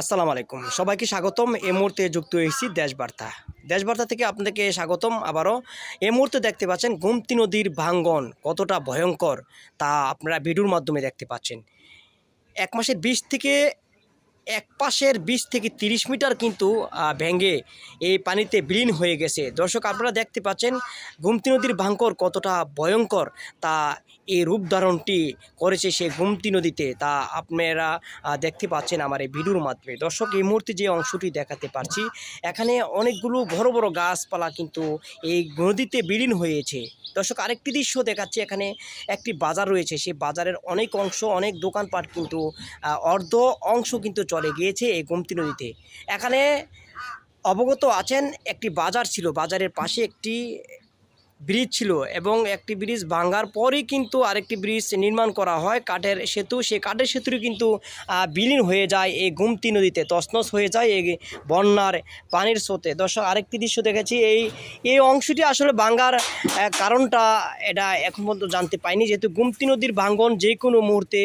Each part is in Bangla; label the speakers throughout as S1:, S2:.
S1: আসসালামু আলাইকুম। সবাইকে স্বাগতম। এ মুহূর্তে যুক্ত হয়েছি দেশবার্তা। দেশবার্তা থেকে আপনাদেরকে স্বাগতম। আবারও এ মুহূর্তে দেখতে পাচ্ছেন গুমতি নদীর ভাঙ্গন কতটা ভয়ঙ্কর তা আপনারা ভিডিওর মাধ্যমে দেখতে পাচ্ছেন। এক মাসের বিশ থেকে এক পাশের বিশ থেকে তিরিশ মিটার কিন্তু ভেঙে এই পানিতে বিলীন হয়ে গেছে। দর্শক, আপনারা দেখতে পাচ্ছেন গুমতি নদীর ভাঙ্কর কতটা ভয়ঙ্কর তা এই রূপ ধারণটি করেছে সে গুমতি নদীতে। তা আপনারা দেখতে পাচ্ছেন আমার এই ভিডিওর মাধ্যমে। দর্শক, এই মুহূর্তে যে অংশটি দেখাতে পারছি, এখানে অনেকগুলো বড় বড় গাছপালা কিন্তু এই নদীতে বিলীন হয়েছে। দর্শক, আরেকটি দৃশ্য দেখাচ্ছে। এখানে একটি বাজার রয়েছে। সেই বাজারের অনেক অংশ, অনেক দোকানপাট কিন্তু অর্ধ অংশ কিন্তু চলে গিয়েছে এই গোমতী নদীতে। এখানে অবগত আছেন একটি বাজার ছিল। বাজারের পাশে একটি ব্রিজ ছিল এবং একটি ব্রিজ ভাঙার পরই কিন্তু আরেকটি ব্রিজ নির্মাণ করা হয়। কাঠের সেতু সেই কাঠের সেতুটি কিন্তু বিলীন হয়ে যায় এই গুমতি নদীতে, তছনছ হয়ে যায় এই বন্যার পানির স্রোতে। দর্শক, আরেকটি দৃশ্য দেখেছি, এই এই অংশটি আসলে ভাঙ্গার কারণটা এটা এখন পর্যন্ত জানতে পাইনি। যেহেতু গুমতি নদীর ভাঙ্গন যে কোনো মুহূর্তে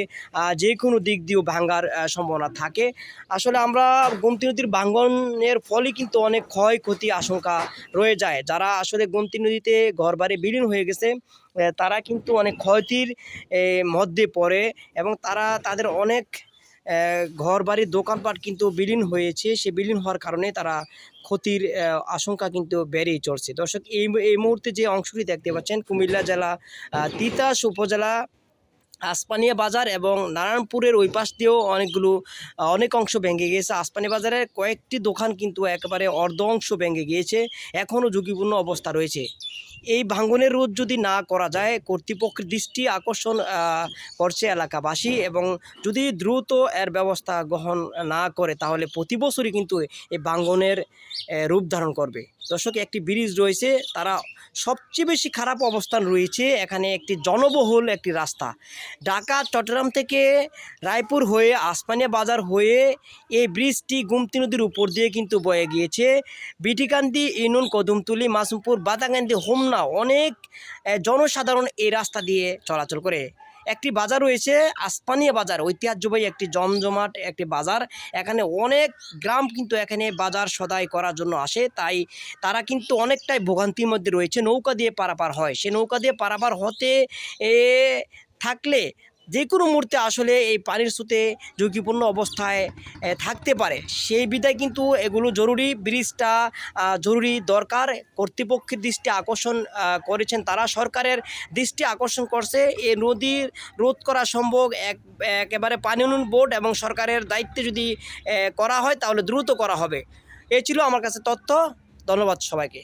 S1: যে কোনো দিক দিয়েও ভাঙ্গার সম্ভাবনা থাকে। আসলে আমরা গোমতী নদীর ভাঙ্গনের ফলে কিন্তু অনেক ক্ষয়ক্ষতি আশঙ্কা রয়ে যায়। যারা আসলে গোমতী নদীতে ঘরবাড়ি বিলীন হয়ে গেছে তারা কিন্তু অনেক ক্ষয়তির মধ্যে পড়ে এবং তারা তাদের অনেক ঘর বাড়ির দোকানপাট কিন্তু বিলীন হয়েছে, সে বিলীন হওয়ার কারণে তারা ক্ষতির আশঙ্কা কিন্তু বেড়েই চলছে। দর্শক, এই এই মুহূর্তে যে অংশটি দেখতে পাচ্ছেন, কুমিল্লা জেলা তিতাস উপজেলা আসপানিয়া বাজার এবং নারায়ণপুরের ওই পাশ দিয়েও অনেকগুলো অনেক অংশ ভেঙে গিয়েছে। আসপানি বাজারের কয়েকটি দোকান কিন্তু একেবারে অর্ধ অংশ ভেঙে গিয়েছে। এখনও ঝুঁকিপূর্ণ অবস্থা রয়েছে। এই ভাঙ্গনের রোধ যদি না করা যায়, কর্তৃপক্ষের দৃষ্টি আকর্ষণ করছে এলাকাবাসী এবং যদি দ্রুত এর ব্যবস্থা গ্রহণ না করে, তাহলে প্রতি বছরই কিন্তু এই ভাঙ্গনের রূপ ধারণ করবে। দর্শক, একটি ব্রিজ রয়েছে, তারা সবচেয়ে বেশি খারাপ অবস্থান রয়েছে এখানে একটি জনবহুল একটি রাস্তা। ঢাকা, চট্টগ্রাম থেকে রায়পুর হয়ে আসমানিয়া বাজার হয়ে এই ব্রিজটি গুমতি নদীর উপর দিয়ে কিন্তু বয়ে গিয়েছে। বিটিকান্দি ইনুন কদমতুলি, মাসুমপুর, বাদাকান্দি, হোমনা অনেক জনসাধারণ এই রাস্তা দিয়ে চলাচল করে। একটি বাজার রয়েছে আসপানিয়া বাজার, ঐতিহ্যবাহী একটি জমজমাট একটি বাজার। এখানে অনেক গ্রাম কিন্তু এখানে বাজার সদাই করার জন্য আসে, তাই তারা কিন্তু অনেকটাই ভোগান্তির মধ্যে রয়েছে। নৌকা দিয়ে পারাপার হয়। সে নৌকা দিয়ে পারাপার হতে এ থাকলে যে কোনো মুহূর্তে আসলে এই পানির স্রোতে ঝুঁকিপূর্ণ অবস্থায় থাকতে পারে। সেই বিধায় কিন্তু এগুলো জরুরি, ব্রিজটা জরুরি দরকার। কর্তৃপক্ষের দৃষ্টি আকর্ষণ করেছেন তারা। সরকারের দৃষ্টি আকর্ষণ করছে। এই নদীর রোধ করা সম্ভব। এক, একেবারে পানি উন্নয়ন বোর্ড এবং সরকারের দায়িত্বে যদি করা হয় তাহলে দ্রুত করা হবে। এ ছিল আমার কাছে তথ্য। ধন্যবাদ সবাইকে।